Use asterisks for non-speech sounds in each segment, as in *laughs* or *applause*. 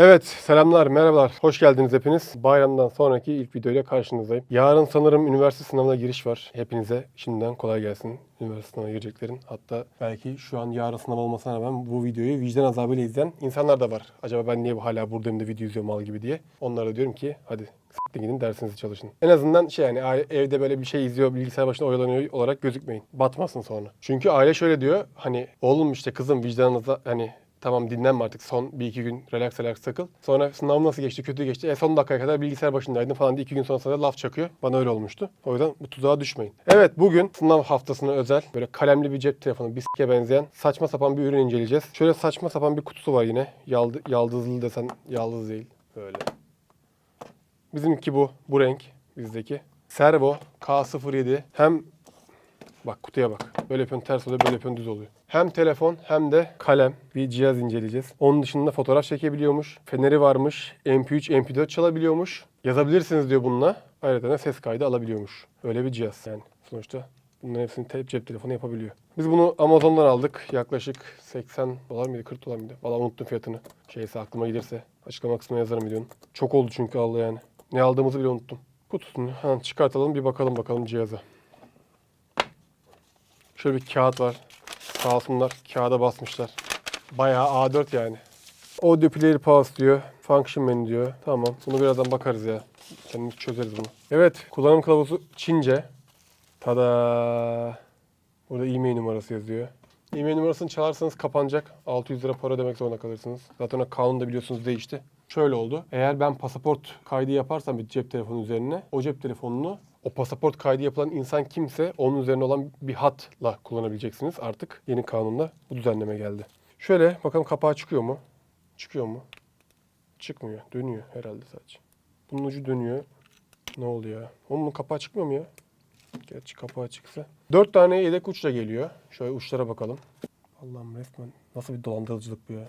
Evet, selamlar, merhabalar. Hoş geldiniz hepiniz. Bayramdan sonraki ilk videoyla karşınızdayım. Yarın sanırım üniversite sınavına giriş var. Hepinize şimdiden kolay gelsin. Üniversite sınavına gireceklerin. Hatta belki şu an yarın sınav olmasına rağmen bu videoyu vicdan azabıyla izleyen insanlar da var. Acaba ben niye hala buradayım da video izliyorum mal gibi diye. Onlara diyorum ki hadi s**tin gidin dersinizi çalışın. En azından şey yani evde böyle bir şey izliyor, bilgisayar başında oyalanıyor olarak gözükmeyin. Batmasın sonra. Çünkü aile şöyle diyor. Hani oğlum işte kızım vicdanınıza hani Tamam dinlenme artık son bir iki gün relax relax takıl. Sonra sınav nasıl geçti kötü geçti. E son dakikaya kadar bilgisayar başındaydın falan diye iki gün sonra laf çakıyor. Bana öyle olmuştu. O yüzden bu tuzağa düşmeyin. Evet bugün sınav haftasına özel böyle kalemli bir cep telefonu biske benzeyen saçma sapan bir ürün inceleyeceğiz. Şöyle saçma sapan bir kutusu var yine. Yaldı, yaldızlı desen yaldız değil. Böyle. Bizimki bu. Bu renk bizdeki. Servo K07 hem Bak kutuya bak. Böyle yapıyorsun ters oluyor, böyle yapıyorsun düz oluyor. Hem telefon hem de kalem bir cihaz inceleyeceğiz. Onun dışında fotoğraf çekebiliyormuş. Feneri varmış. MP3, MP4 çalabiliyormuş. Yazabilirsiniz diyor bununla. Ayrıca da ses kaydı alabiliyormuş. Öyle bir cihaz yani. Sonuçta bunların hepsini te- cep telefonu yapabiliyor. Biz bunu Amazon'dan aldık. Yaklaşık 80 dolar mıydı, 40 dolar mıydı? Valla unuttum fiyatını. Şeyse aklıma gelirse açıklama kısmına yazarım videonun. Çok oldu çünkü aldı yani. Ne aldığımızı bile unuttum. Kutusunu hemen çıkartalım bir bakalım bakalım cihaza. Şöyle bir kağıt var. Sağ olsunlar kağıda basmışlar. Bayağı A4 yani. Audio player pause diyor. Function menü diyor. Tamam. Bunu birazdan bakarız ya. Kendimiz çözeriz bunu. Evet. Kullanım kılavuzu Çince. Tada. Burada e-mail numarası yazıyor. E-mail numarasını çalarsanız kapanacak. 600 lira para ödemek zorunda kalırsınız. Zaten o kanun da biliyorsunuz değişti. Şöyle oldu. Eğer ben pasaport kaydı yaparsam bir cep telefonu üzerine o cep telefonunu o pasaport kaydı yapılan insan kimse onun üzerine olan bir hatla kullanabileceksiniz. Artık yeni kanunla bu düzenleme geldi. Şöyle bakalım kapağı çıkıyor mu? Çıkıyor mu? Çıkmıyor. Dönüyor herhalde sadece. Bunun ucu dönüyor. Ne oldu ya? Bunun kapağı çıkmıyor mu ya? Gerçi kapağı çıksa. Dört tane yedek uçla geliyor. Şöyle uçlara bakalım. Allah'ım resmen nasıl bir dolandırıcılık bu ya.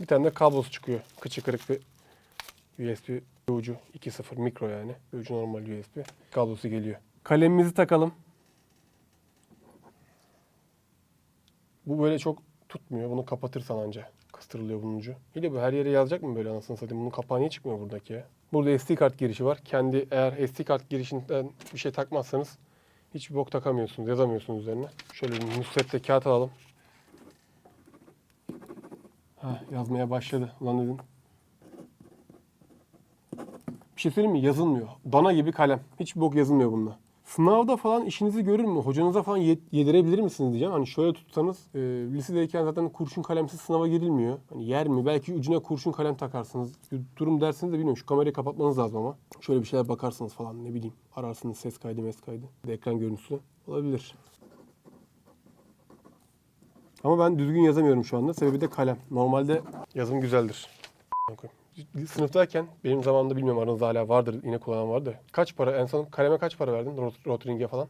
Bir tane de kablosu çıkıyor. Kıçı kırık bir USB ucu 2.0 mikro yani. Ucu normal USB. Kablosu geliyor. Kalemimizi takalım. Bu böyle çok tutmuyor. Bunu kapatırsan anca kıstırılıyor bunun ucu. Bir de bu her yere yazacak mı böyle anasını satayım? Bunun kapağı niye çıkmıyor buradaki ya? Burada SD kart girişi var. Kendi eğer SD kart girişinden bir şey takmazsanız hiçbir bok takamıyorsunuz. Yazamıyorsunuz üzerine. Şöyle bir nüsfette kağıt alalım. Ha, yazmaya başladı. Ulan dedim. Bir şey söyleyeyim mi? Yazılmıyor. Dana gibi kalem. Hiç bok yazılmıyor bunda. Sınavda falan işinizi görür mü? Hocanıza falan ye- yedirebilir misiniz diyeceğim. Hani şöyle tutsanız e, lisedeyken zaten kurşun kalemsiz sınava girilmiyor. Hani yer mi? Belki ucuna kurşun kalem takarsınız. Durum dersiniz de bilmiyorum. Şu kamerayı kapatmanız lazım ama. Şöyle bir şeyler bakarsınız falan ne bileyim. Ararsınız ses kaydı mes kaydı. De ekran görüntüsü. Olabilir. Ama ben düzgün yazamıyorum şu anda. Sebebi de kalem. Normalde yazım güzeldir. Sınıftayken benim zamanımda bilmiyorum aranızda hala vardır yine kullanan vardı. Kaç para en son kaleme kaç para verdin Rot- Rotring'e falan?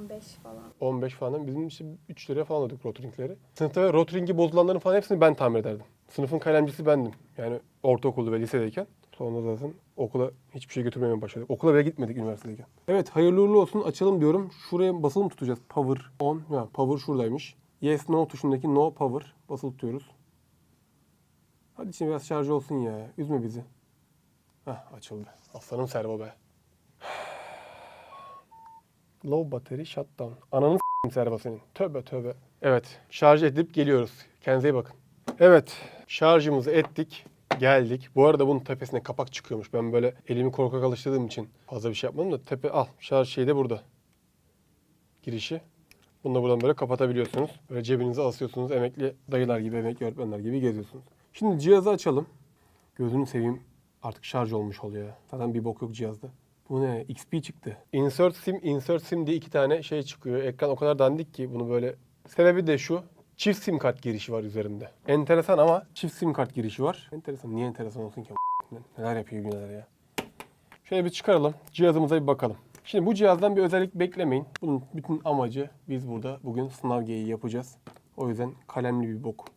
15 falan. 15 falan. Bizim işte 3 liraya falan alıyorduk Rotring'leri. Sınıfta ve Rotring'i bozulanların falan hepsini ben tamir ederdim. Sınıfın kalemcisi bendim. Yani ortaokulda ve lisedeyken. Sonra zaten okula hiçbir şey götürmemeye başladık. Okula bile gitmedik üniversitedeyken. Evet hayırlı uğurlu olsun açalım diyorum. Şuraya basılı mı tutacağız? Power on. Ya power şuradaymış. Yes no tuşundaki no power basılı tutuyoruz. Hadi şimdi biraz şarj olsun ya. Üzme bizi. Hah açıldı. Aslanım servo be. Low battery shutdown. Ananı s**eyim servo senin. Tövbe tövbe. Evet şarj edip geliyoruz. Kendinize iyi bakın. Evet şarjımızı ettik. Geldik. Bu arada bunun tepesine kapak çıkıyormuş. Ben böyle elimi korkak alıştırdığım için fazla bir şey yapmadım da tepe al. Şarj şeyi de burada. Girişi. Bunu da buradan böyle kapatabiliyorsunuz. Böyle cebinize asıyorsunuz. Emekli dayılar gibi, emekli öğretmenler gibi geziyorsunuz. Şimdi cihazı açalım. Gözünü seveyim. Artık şarj olmuş oluyor. Zaten bir bok yok cihazda. Bu ne? XP çıktı. Insert sim, insert sim diye iki tane şey çıkıyor. Ekran o kadar dandik ki bunu böyle... Sebebi de şu. Çift sim kart girişi var üzerinde. Enteresan ama çift sim kart girişi var. Enteresan. Niye enteresan olsun ki? *laughs* Neler yapıyor günler ya. Şöyle bir çıkaralım. Cihazımıza bir bakalım. Şimdi bu cihazdan bir özellik beklemeyin. Bunun bütün amacı biz burada bugün sınav geyiği yapacağız. O yüzden kalemli bir bok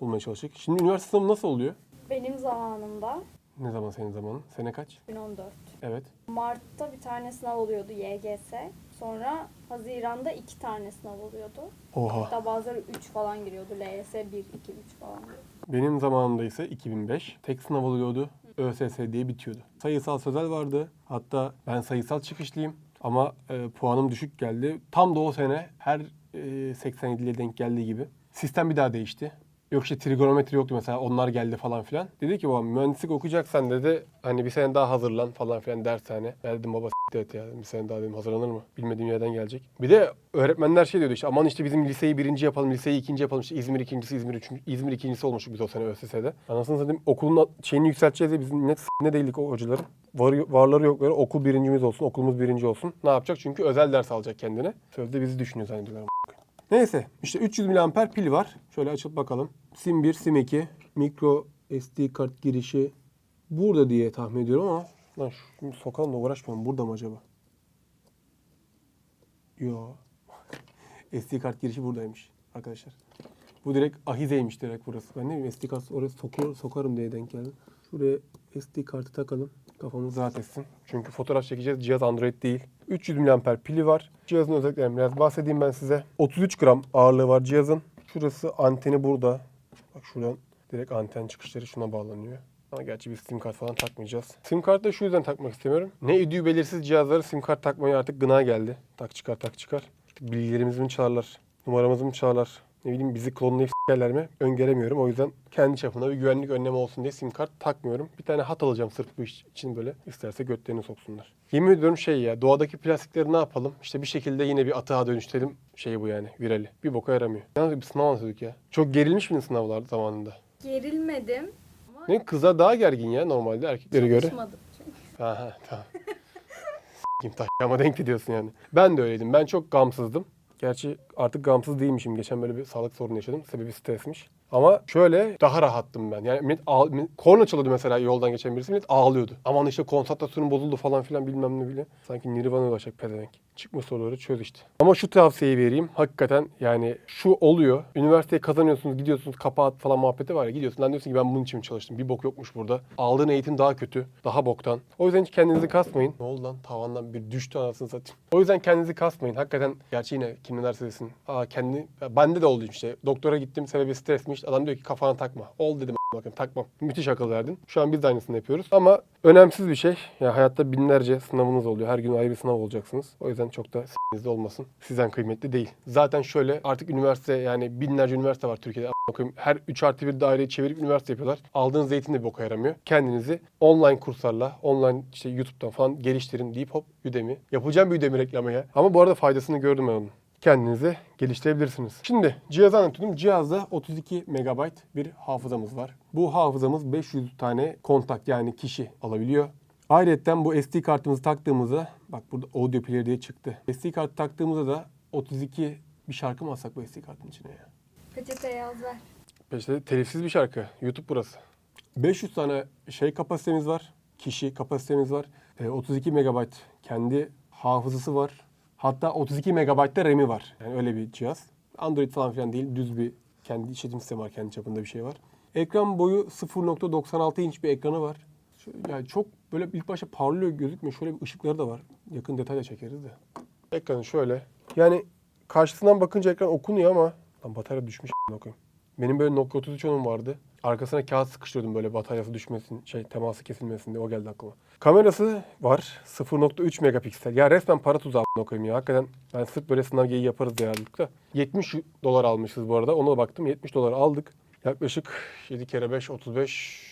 bulmaya çalıştık. Şimdi üniversite sınavı nasıl oluyor? Benim zamanımda Ne zaman senin zamanın? Sene kaç? 2014. Evet. Mart'ta bir tane sınav oluyordu YGS. Sonra Haziran'da iki tane sınav oluyordu. Oha. Hatta bazıları 3 falan giriyordu. LYS 1, 2, 3 falan. Benim zamanımda ise 2005. Tek sınav oluyordu. ÖSS diye bitiyordu. Sayısal sözel vardı. Hatta ben sayısal çıkışlıyım. Ama e, puanım düşük geldi. Tam da o sene her e, 87'liye denk geldiği gibi. Sistem bir daha değişti. Yok işte trigonometri yoktu mesela onlar geldi falan filan. Dedi ki babam mühendislik okuyacaksan dedi hani bir sene daha hazırlan falan filan dershane. Ben dedim baba s**t et ya bir sene daha dedim hazırlanır mı? Bilmediğim yerden gelecek. Bir de öğretmenler şey diyordu işte aman işte bizim liseyi birinci yapalım, liseyi ikinci yapalım. İşte İzmir ikincisi, İzmir üçüncü, İzmir ikincisi olmuştuk biz o sene ÖSS'de. Anasını satayım okulun şeyini yükselteceğiz diye biz net s- ne değildik o hocaların. Var, varları yokları okul birincimiz olsun, okulumuz birinci olsun. Ne yapacak? Çünkü özel ders alacak kendine. Sözde bizi düşünüyor zannediyorlar. Neyse işte 300 mAh pil var. Şöyle açıp bakalım. Sim 1, Sim 2, micro SD kart girişi burada diye tahmin ediyorum ama lan şimdi sokalım da uğraşmayalım. Burada mı acaba? Yo. *laughs* SD kart girişi buradaymış arkadaşlar. Bu direkt ahizeymiş direkt burası. Ben ne bileyim SD kart oraya sokarım diye denk geldim. Şuraya SD kartı takalım. Kafamız rahat etsin. Çünkü fotoğraf çekeceğiz. Cihaz Android değil. 300 mAh pili var. Cihazın özelliklerinden biraz bahsedeyim ben size. 33 gram ağırlığı var cihazın. Şurası anteni burada. Bak şuradan direkt anten çıkışları şuna bağlanıyor. Ama gerçi biz sim kart falan takmayacağız. Sim kartı da şu yüzden takmak istemiyorum. Ne idüğü belirsiz cihazları sim kart takmaya artık gına geldi. Tak çıkar tak çıkar. Bilgilerimizi mi çalarlar? Numaramızı mı çalarlar? Ne bileyim bizi klonlayıp s**erler mi? Öngöremiyorum. O yüzden kendi çapına bir güvenlik önlemi olsun diye sim kart takmıyorum. Bir tane hat alacağım sırf bu iş için böyle. İsterse götlerini soksunlar. Yemin ediyorum şey ya doğadaki plastikleri ne yapalım? İşte bir şekilde yine bir atığa dönüştürelim şeyi bu yani virali. Bir boka yaramıyor. Yalnız bir sınav anlatıyorduk ya. Çok gerilmiş miydin sınavlar zamanında? Gerilmedim. Ama Ne kızlar daha gergin ya normalde erkeklere göre. *laughs* Aha tamam. S**eyim taş ama denk gidiyorsun yani. Ben de öyleydim. Ben çok gamsızdım. Gerçi artık gamsız değilmişim. Geçen böyle bir sağlık sorunu yaşadım. Sebebi stresmiş. Ama şöyle daha rahattım ben. Yani millet ağ- korna çalıyordu mesela yoldan geçen birisi. Millet ağlıyordu. Aman işte konsantrasyonum bozuldu falan filan bilmem ne bile. Sanki Nirvana'ya ulaşacak pezevenk. Çıkma soruları çöz işte. Ama şu tavsiyeyi vereyim. Hakikaten yani şu oluyor. Üniversiteyi kazanıyorsunuz, gidiyorsunuz kapağı falan muhabbeti var ya. Gidiyorsun lan diyorsun ki ben bunun için çalıştım. Bir bok yokmuş burada. Aldığın eğitim daha kötü. Daha boktan. O yüzden hiç kendinizi kasmayın. Ne oldu lan? Tavandan bir düştü anasını satayım. O yüzden kendinizi kasmayın. Hakikaten gerçi yine kim ne derse desin. Aa kendi bende de oldu işte. Doktora gittim sebebi stresmiş. Adam diyor ki kafana takma. Ol dedim bakın takmam. Müthiş akıl verdin. Şu an biz de aynısını yapıyoruz. Ama önemsiz bir şey. Ya hayatta binlerce sınavınız oluyor. Her gün ayrı bir sınav olacaksınız. O yüzden çok da s**inizde olmasın. Sizden kıymetli değil. Zaten şöyle artık üniversite yani binlerce üniversite var Türkiye'de. Her 3 artı 1 daireyi çevirip üniversite yapıyorlar. Aldığınız eğitim de bir boka yaramıyor. Kendinizi online kurslarla, online işte YouTube'dan falan geliştirin deyip hop Udemy. Yapacağım bir Udemy reklamı ya. Ama bu arada faydasını gördüm ben onun kendinizi geliştirebilirsiniz. Şimdi cihazı anlatıyordum. Cihazda 32 MB bir hafızamız var. Bu hafızamız 500 tane kontak yani kişi alabiliyor. Ayrıca bu SD kartımızı taktığımızda bak burada audio player diye çıktı. SD kartı taktığımızda da 32 bir şarkı mı alsak bu SD kartın içine ya? Peçete yaz ver. İşte telifsiz bir şarkı. YouTube burası. 500 tane şey kapasitemiz var. Kişi kapasitemiz var. Ee, 32 MB kendi hafızası var. Hatta 32 MB da RAM'i var. Yani öyle bir cihaz. Android falan filan değil. Düz bir kendi işletim sistemi var. Kendi çapında bir şey var. Ekran boyu 0.96 inç bir ekranı var. Yani çok böyle ilk başta parlıyor gözükmüyor. Şöyle bir ışıkları da var. Yakın detayla çekeriz de. Ekranı şöyle. Yani karşısından bakınca ekran okunuyor ama lan batarya düşmüş a**ına koyayım. Benim böyle Nokia 3310'um vardı. Arkasına kağıt sıkıştırıyordum böyle bataryası düşmesin, şey teması kesilmesin diye o geldi aklıma. Kamerası var 0.3 megapiksel. Ya resmen para tuzağı koyayım ya. Hakikaten ben sırf böyle sınav geyiği yaparız diye aldık da. 70 dolar almışız bu arada. Ona baktım 70 dolar aldık. Yaklaşık 7 kere 5 35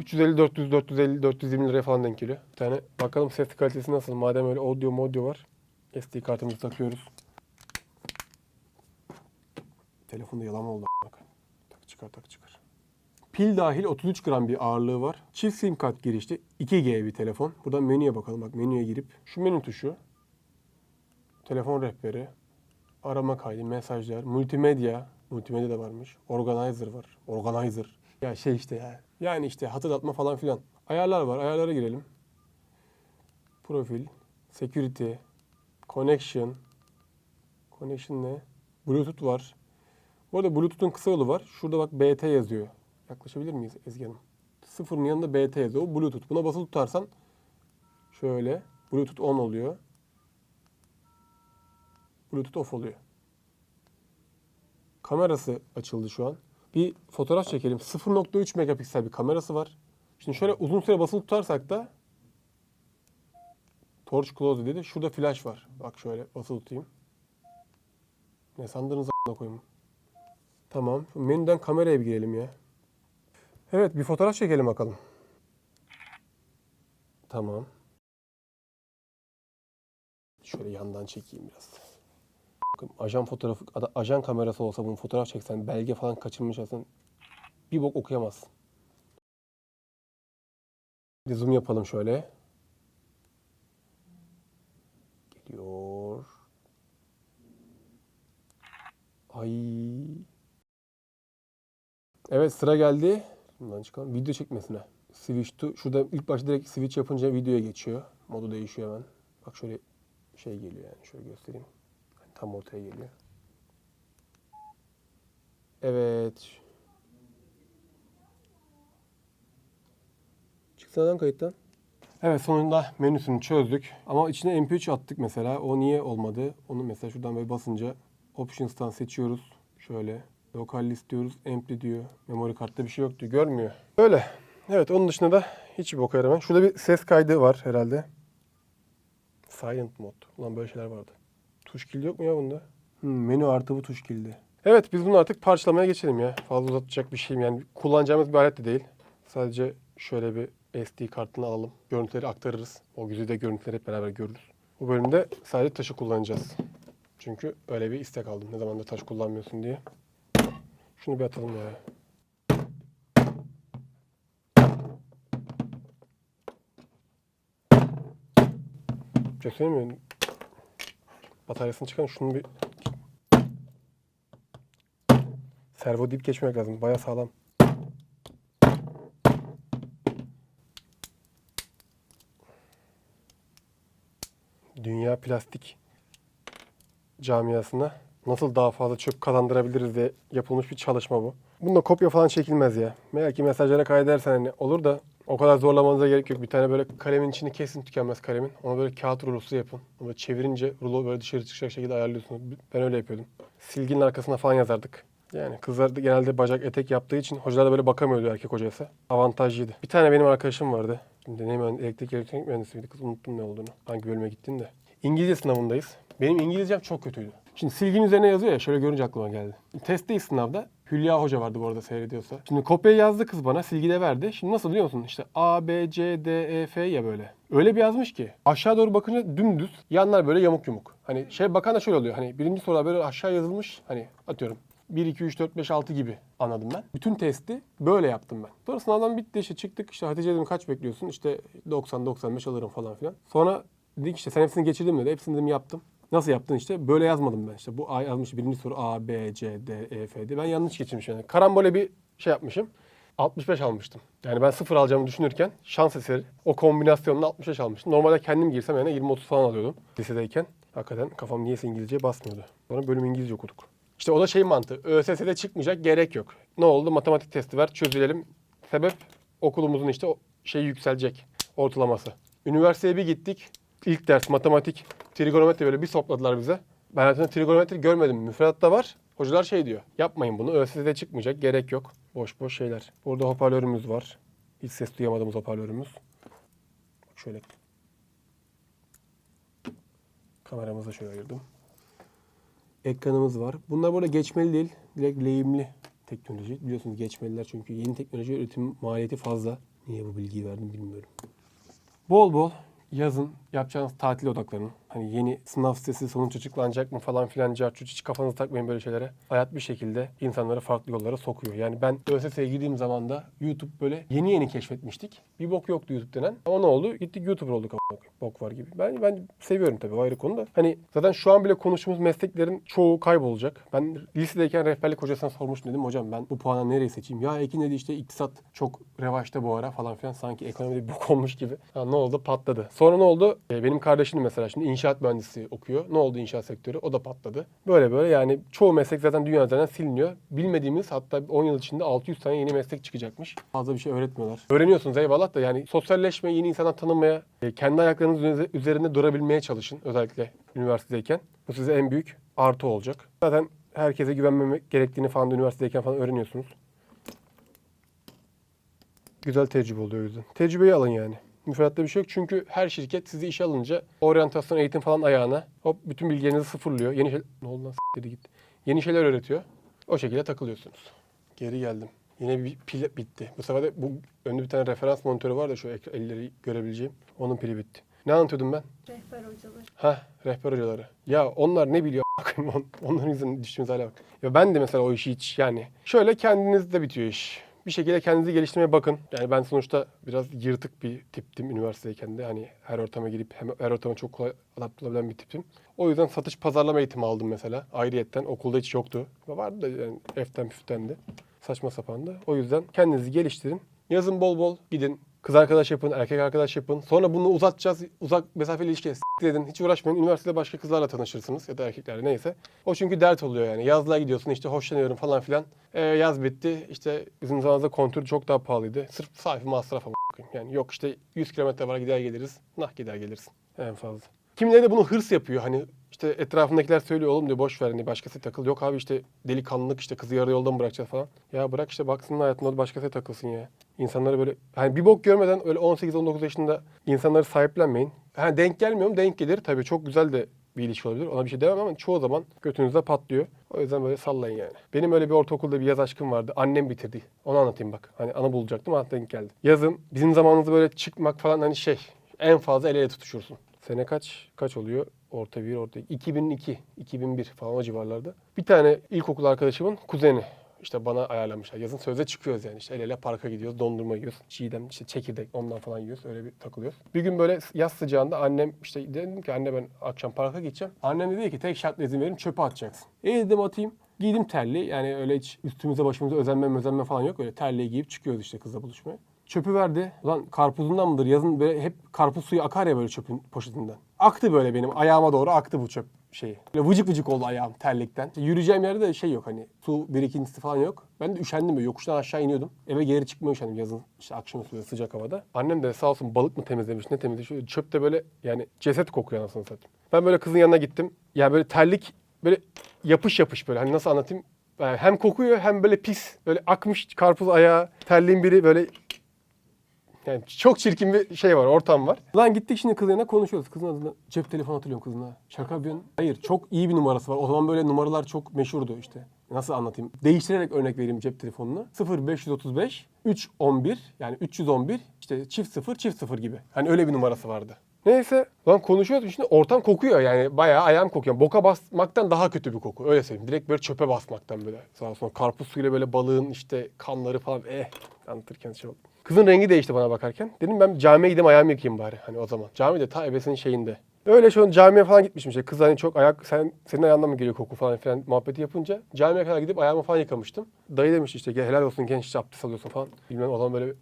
350 400 450 420 liraya falan denk geliyor. Bir tane bakalım ses kalitesi nasıl. Madem öyle audio modyo var. SD kartımızı takıyoruz. Telefonda yalan oldu. Tak çıkar tak çıkar. Pil dahil 33 gram bir ağırlığı var. Çift sim kart girişli 2G bir telefon. Buradan menüye bakalım. Bak menüye girip şu menü tuşu. Telefon rehberi. Arama kaydı, mesajlar, multimedya. Multimedya da varmış. Organizer var. Organizer. Ya şey işte ya. Yani işte hatırlatma falan filan. Ayarlar var. Ayarlara girelim. Profil, security, connection. Connection ne? Bluetooth var. Bu arada Bluetooth'un kısa yolu var. Şurada bak BT yazıyor. Yaklaşabilir miyiz Ezgi Hanım? Sıfırın yanında BT yazıyor. O Bluetooth. Buna basılı tutarsan şöyle Bluetooth on oluyor. Bluetooth off oluyor. kamerası açıldı şu an. Bir fotoğraf çekelim. 0.3 megapiksel bir kamerası var. Şimdi şöyle uzun süre basılı tutarsak da Torch Close dedi. Şurada flash var. Bak şöyle basılı tutayım. Ne sandınız a**ına koyayım. Tamam. Menüden kameraya bir girelim ya. Evet bir fotoğraf çekelim bakalım. Tamam. Şöyle yandan çekeyim biraz. Ajan fotoğrafı, ajan kamerası olsa bunu fotoğraf çeksen, belge falan kaçırmış olsan bir bok okuyamazsın. Bir zoom yapalım şöyle. Geliyor. Ay. Evet sıra geldi. Bundan çıkalım. Video çekmesine. Switch to. Şurada ilk başta direkt switch yapınca videoya geçiyor. Modu değişiyor hemen. Bak şöyle şey geliyor yani. Şöyle göstereyim. Yani tam ortaya geliyor. Evet. Çıksana kayıttan. Evet sonunda menüsünü çözdük. Ama içine MP3 attık mesela. O niye olmadı? Onu mesela şuradan böyle basınca Options'tan seçiyoruz. Şöyle. Lokal list diyoruz. Ampli diyor. Memory kartta bir şey yok diyor. Görmüyor. Böyle. Evet onun dışında da hiç bir boka yaramıyor. Şurada bir ses kaydı var herhalde. Silent mode. Ulan böyle şeyler vardı. Tuş kilidi yok mu ya bunda? Hmm, menü artı bu tuş kilidi. Evet biz bunu artık parçalamaya geçelim ya. Fazla uzatacak bir şeyim yani. Kullanacağımız bir alet de değil. Sadece şöyle bir SD kartını alalım. Görüntüleri aktarırız. O güzide görüntüleri hep beraber görürüz. Bu bölümde sadece taşı kullanacağız. Çünkü öyle bir istek aldım. Ne zamandır taş kullanmıyorsun diye. Şunu bir atalım ya. Göstereyim mi? Bataryasını çıkan şunu bir servo deyip geçmek lazım. Baya sağlam. Dünya plastik camiasına nasıl daha fazla çöp kazandırabiliriz diye yapılmış bir çalışma bu. Bunda kopya falan çekilmez ya. Belki mesajlara kaydedersen hani olur da o kadar zorlamanıza gerek yok. Bir tane böyle kalemin içini kesin tükenmez kalemin. Onu böyle kağıt rulosu yapın. Onu çevirince rulo böyle dışarı çıkacak şekilde ayarlıyorsunuz. Ben öyle yapıyordum. Silginin arkasına falan yazardık. Yani kızlar da genelde bacak etek yaptığı için hocalar da böyle bakamıyordu erkek hocaysa. Avantajlıydı. Bir tane benim arkadaşım vardı. Şimdi ne mühendis, elektrik elektronik mühendisiydi kız unuttum ne olduğunu. Hangi bölüme gittiğini de. İngilizce sınavındayız. Benim İngilizcem çok kötüydü. Şimdi silginin üzerine yazıyor ya şöyle görünce aklıma geldi. Testteyiz sınavda. Hülya Hoca vardı bu arada seyrediyorsa. Şimdi kopyayı yazdı kız bana silgide verdi. Şimdi nasıl biliyor musun? İşte A, B, C, D, E, F ya böyle. Öyle bir yazmış ki aşağı doğru bakınca dümdüz yanlar böyle yamuk yumuk. Hani şey bakan da şöyle oluyor. Hani birinci sorular böyle aşağı yazılmış. Hani atıyorum 1, 2, 3, 4, 5, 6 gibi anladım ben. Bütün testi böyle yaptım ben. Sonra sınavdan bitti işte çıktık. İşte Hatice dedim kaç bekliyorsun? İşte 90, 95 alırım falan filan. Sonra dedik işte sen hepsini geçirdin mi dedi. Hepsini dedim yaptım. Nasıl yaptın işte? Böyle yazmadım ben işte. Bu A yazmış birinci soru A, B, C, D, E, F diye. Ben yanlış geçirmişim yani. Karambole bir şey yapmışım. 65 almıştım. Yani ben sıfır alacağımı düşünürken şans eseri o kombinasyonla 65 almıştım. Normalde kendim girsem yani 20-30 falan alıyordum lisedeyken. Hakikaten kafam niyeyse İngilizceye basmıyordu. Sonra bölüm İngilizce okuduk. İşte o da şey mantığı. ÖSS'de çıkmayacak gerek yok. Ne oldu? Matematik testi ver çözelim. Sebep okulumuzun işte şey yükselecek ortalaması. Üniversiteye bir gittik. İlk ders matematik, trigonometri böyle bir sopladılar bize. Ben hayatımda trigonometri görmedim. Müfredatta var. Hocalar şey diyor. Yapmayın bunu. ÖSS'de çıkmayacak. Gerek yok. Boş boş şeyler. Burada hoparlörümüz var. Hiç ses duyamadığımız hoparlörümüz. Şöyle. Kameramızı şöyle ayırdım. Ekranımız var. Bunlar burada geçmeli değil. Direkt lehimli teknoloji. Biliyorsunuz geçmeliler çünkü yeni teknoloji üretim maliyeti fazla. Niye bu bilgiyi verdim bilmiyorum. Bol bol yazın yapacağınız tatil odaklarını. Hani yeni sınav sitesi sonuç açıklanacak mı falan filan carçuç hiç kafanızı takmayın böyle şeylere. Hayat bir şekilde insanları farklı yollara sokuyor. Yani ben ÖSS'ye girdiğim zaman da YouTube böyle yeni yeni keşfetmiştik. Bir bok yoktu YouTube denen. Ama ne oldu? Gittik YouTuber olduk bok var gibi. Ben ben seviyorum tabii ayrı konu da. Hani zaten şu an bile konuştuğumuz mesleklerin çoğu kaybolacak. Ben lisedeyken rehberlik hocasına sormuştum dedim hocam ben bu puanı nereyi seçeyim? Ya Ekin dedi işte iktisat çok revaçta bu ara falan filan sanki ekonomide bok olmuş gibi. Ha, ne oldu? Patladı. Sonra ne oldu? Ee, benim kardeşim mesela şimdi inşaat mühendisi okuyor. Ne oldu inşaat sektörü? O da patladı. Böyle böyle yani çoğu meslek zaten dünya üzerinden siliniyor. Bilmediğimiz hatta 10 yıl içinde 600 tane yeni meslek çıkacakmış. Fazla bir şey öğretmiyorlar. Öğreniyorsunuz eyvallah da yani sosyalleşme, yeni insanlar tanımaya, e, kendi ayaklarınız üze- üzerinde durabilmeye çalışın özellikle üniversitedeyken. Bu size en büyük artı olacak. Zaten herkese güvenmemek gerektiğini falan da üniversitedeyken falan öğreniyorsunuz. Güzel tecrübe oluyor o yüzden. Tecrübeyi alın yani. Müfredatta bir şey yok çünkü her şirket sizi işe alınca oryantasyon, eğitim falan ayağına hop bütün bilgilerinizi sıfırlıyor. Yeni şey... Ne oldu lan s**tleri gitti. Yeni şeyler öğretiyor. O şekilde takılıyorsunuz. Geri geldim. Yine bir pil bitti. Bu sefer de bu önde bir tane referans monitörü var da şu ek- elleri görebileceğim. Onun pili bitti. Ne anlatıyordum ben? Rehber hocalar. Ha rehber hocaları. Ya onlar ne biliyor? a**ayım? *laughs* On- Onların yüzünden düştüğümüz hale bak. Ya ben de mesela o işi hiç yani. Şöyle kendinizde bitiyor iş. Bir şekilde kendinizi geliştirmeye bakın. Yani ben sonuçta biraz yırtık bir tiptim üniversitedeyken de. Hani her ortama girip hem her ortama çok kolay adapte olabilen bir tipim. O yüzden satış pazarlama eğitimi aldım mesela. Ayrıyetten okulda hiç yoktu. Vardı da yani eften püftendi. Saçma sapandı. O yüzden kendinizi geliştirin. Yazın bol bol gidin. Kız arkadaş yapın, erkek arkadaş yapın. Sonra bunu uzatacağız. Uzak mesafeli ilişkiye s**t edin. Hiç uğraşmayın. Üniversitede başka kızlarla tanışırsınız ya da erkeklerle neyse. O çünkü dert oluyor yani. Yazlığa gidiyorsun işte hoşlanıyorum falan filan. Ee, yaz bitti. İşte bizim zamanımızda kontür çok daha pahalıydı. Sırf sahibi masraf ama Yani yok işte 100 kilometre var gider geliriz. Nah gider gelirsin. En fazla. Kimileri de bunu hırs yapıyor. Hani işte etrafındakiler söylüyor oğlum diyor boş ver hani başkası takıl. Yok abi işte delikanlılık işte kızı yarı yolda mı bırakacağız falan. Ya bırak işte baksın hayatında başkası takılsın ya. İnsanları böyle hani bir bok görmeden öyle 18-19 yaşında insanları sahiplenmeyin. Ha denk gelmiyor mu? Denk gelir. Tabii çok güzel de bir ilişki olabilir. Ona bir şey demem ama çoğu zaman götünüzde patlıyor. O yüzden böyle sallayın yani. Benim öyle bir ortaokulda bir yaz aşkım vardı. Annem bitirdi. Onu anlatayım bak. Hani ana bulacaktım ama denk geldi. Yazın bizim zamanımızda böyle çıkmak falan hani şey en fazla el ele tutuşursun. Sene kaç? Kaç oluyor? Orta bir, orta iki. 2002, 2001 falan o civarlarda. Bir tane ilkokul arkadaşımın kuzeni işte bana ayarlamışlar. Yazın sözde çıkıyoruz yani işte el ele parka gidiyoruz, dondurma yiyoruz. Çiğdem, işte çekirdek ondan falan yiyoruz. Öyle bir takılıyoruz. Bir gün böyle yaz sıcağında annem işte dedim ki anne ben akşam parka gideceğim. Annem dedi ki tek şartla izin verin çöpe atacaksın. E dedim atayım. Giydim terli. Yani öyle hiç üstümüze başımıza özenme özenme falan yok. Öyle terliği giyip çıkıyoruz işte kızla buluşmaya. Çöpü verdi. Ulan karpuzundan mıdır? Yazın böyle hep karpuz suyu akar ya böyle çöpün poşetinden. Aktı böyle benim ayağıma doğru aktı bu çöp şeyi. Böyle vıcık vıcık oldu ayağım terlikten. İşte yürüyeceğim yerde de şey yok hani su birikintisi falan yok. Ben de üşendim böyle yokuştan aşağı iniyordum. Eve geri çıkmaya üşendim yazın işte akşamüstü böyle sıcak havada. Annem de sağ olsun balık mı temizlemiş ne temizlemiş. Şöyle çöp de böyle yani ceset kokuyor anasını satayım. Ben böyle kızın yanına gittim. Yani böyle terlik böyle yapış yapış böyle hani nasıl anlatayım. Yani hem kokuyor hem böyle pis böyle akmış karpuz ayağı terliğin biri böyle yani çok çirkin bir şey var, ortam var. Lan gittik şimdi kızın yanına konuşuyoruz. Kızın adına cep telefonu hatırlıyorum kızına. Şaka yapıyorsun. Hayır çok iyi bir numarası var. O zaman böyle numaralar çok meşhurdu işte. Nasıl anlatayım? Değiştirerek örnek vereyim cep telefonunu. 0535 311 yani 311 işte çift 0 çift 0 gibi. Hani öyle bir numarası vardı. Neyse lan konuşuyoruz şimdi ortam kokuyor yani bayağı ayağım kokuyor. Boka basmaktan daha kötü bir koku öyle söyleyeyim. Direkt böyle çöpe basmaktan böyle. Sağ olsun karpuz suyuyla böyle balığın işte kanları falan eh anlatırken şey oldu. Kızın rengi değişti bana bakarken. Dedim ben camiye gideyim ayağımı yıkayayım bari hani o zaman. Cami de ta ebesinin şeyinde. Öyle şu an camiye falan gitmişim işte. Kız hani çok ayak sen senin ayağından mı geliyor koku falan filan muhabbeti yapınca camiye kadar gidip ayağımı falan yıkamıştım. Dayı demiş işte "Gel, helal olsun genç işte abdest alıyorsun falan. Bilmem o zaman böyle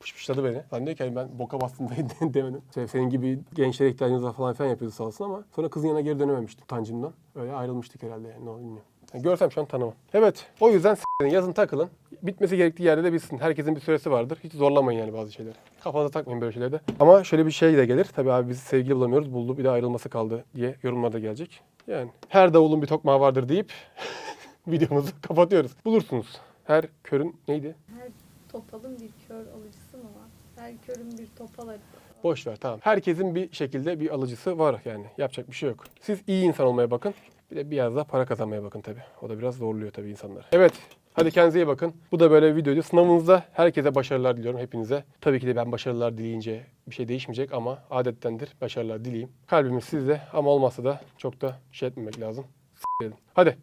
pışpışladı beni. Ben diyor ki ben boka bastım *laughs* dayı demedim. İşte senin gibi gençlere ihtiyacınız falan filan yapıyordu sağ olsun ama sonra kızın yanına geri dönememiştim utancımdan. Öyle ayrılmıştık herhalde yani ne bilmiyorum. Görsem şu an tanımam. Evet o yüzden yazın takılın. Bitmesi gerektiği yerde de bitsin. Herkesin bir süresi vardır. Hiç zorlamayın yani bazı şeyleri. Kafanıza takmayın böyle şeyleri de. Ama şöyle bir şey de gelir. Tabii abi biz sevgili bulamıyoruz. Buldu bir de ayrılması kaldı diye yorumlar da gelecek. Yani her davulun bir tokmağı vardır deyip *laughs* videomuzu kapatıyoruz. Bulursunuz. Her körün neydi? Her topalın bir kör alıcısı mı var? Her körün bir topal arısı. Boş ver tamam. Herkesin bir şekilde bir alıcısı var yani. Yapacak bir şey yok. Siz iyi insan olmaya bakın. Bir de biraz daha para kazanmaya bakın tabii. O da biraz zorluyor tabii insanları. Evet. Hadi kendinize iyi bakın. Bu da böyle bir videoydu. Sınavınızda herkese başarılar diliyorum hepinize. Tabii ki de ben başarılar dileyince bir şey değişmeyecek ama adettendir. Başarılar dileyim. Kalbimiz sizde ama olmazsa da çok da şey etmemek lazım. S-. Hadi.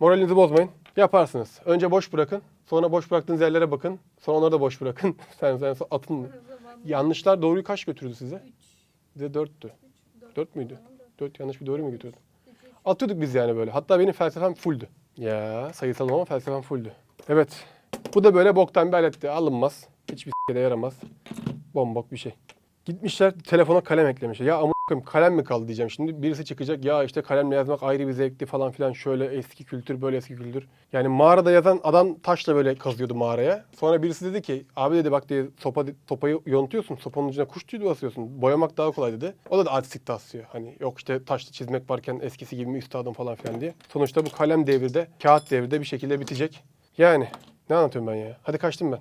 Moralinizi bozmayın. Yaparsınız. Önce boş bırakın. Sonra boş bıraktığınız yerlere bakın. Sonra onları da boş bırakın. *laughs* sen sen atın. Yanlışlar doğruyu kaç götürdü size? 3, Bize dörttü. 4, Dört müydü? Dört yanlış bir doğru mu götürdü? Atıyorduk biz yani böyle. Hatta benim felsefem fulldü. Ya sayısalım ama felsefem fulldü. Evet. Bu da böyle boktan bir aletti. Alınmaz. Hiçbir s**kede yaramaz. Bombok bir şey. Gitmişler telefona kalem eklemişler. Ya amına koyayım kalem mi kaldı diyeceğim şimdi. Birisi çıkacak ya işte kalemle yazmak ayrı bir zevkli falan filan şöyle eski kültür böyle eski kültür. Yani mağarada yazan adam taşla böyle kazıyordu mağaraya. Sonra birisi dedi ki abi dedi bak diye sopa, sopayı yontuyorsun sopanın ucuna kuş tüyü basıyorsun. Boyamak daha kolay dedi. O da, da artistik taslıyor. Hani yok işte taşla çizmek varken eskisi gibi mi üstadım falan filan diye. Sonuçta bu kalem devirde kağıt devirde bir şekilde bitecek. Yani ne anlatıyorum ben ya? Hadi kaçtım ben.